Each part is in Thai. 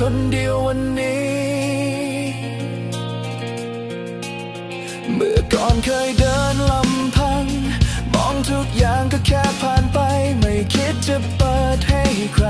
คนเดียววันนี้ เมื่อก่อนเคยเดินลำพัง มองทุกอย่างก็แค่ผ่านไป ไม่คิดจะเปิดให้ใคร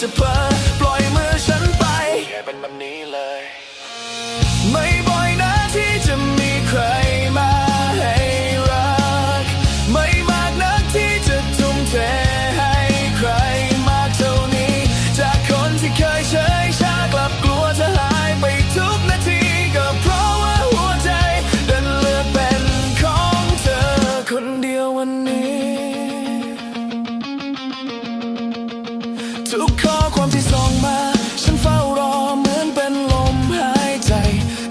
surprise. ทุกข้อความที่ส่งมา ฉันเฝ้ารอเหมือนเป็นลมหายใจ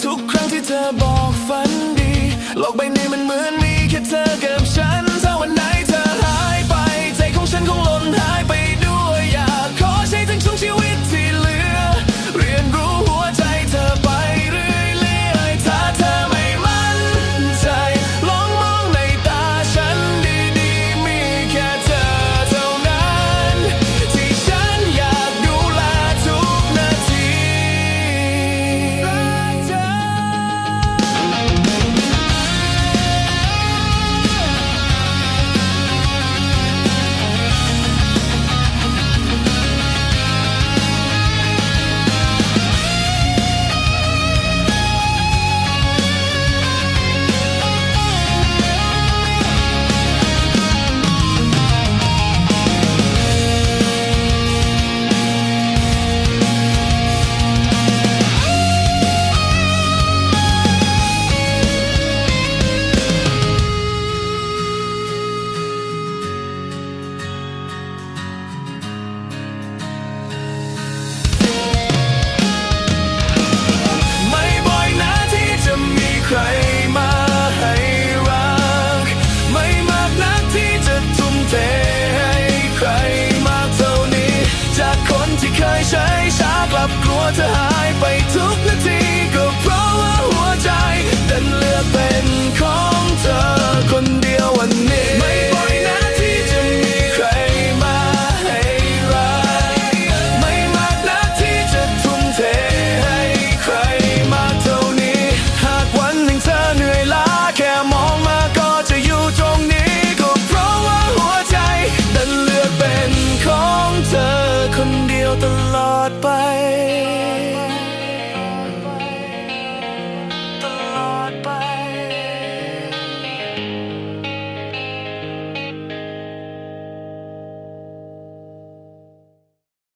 ทุกครั้งที่เธอบอกฝันดี โลกใบนี้มันเหมือนมีแค่เธอกับฉันถ้าวันไหน to hide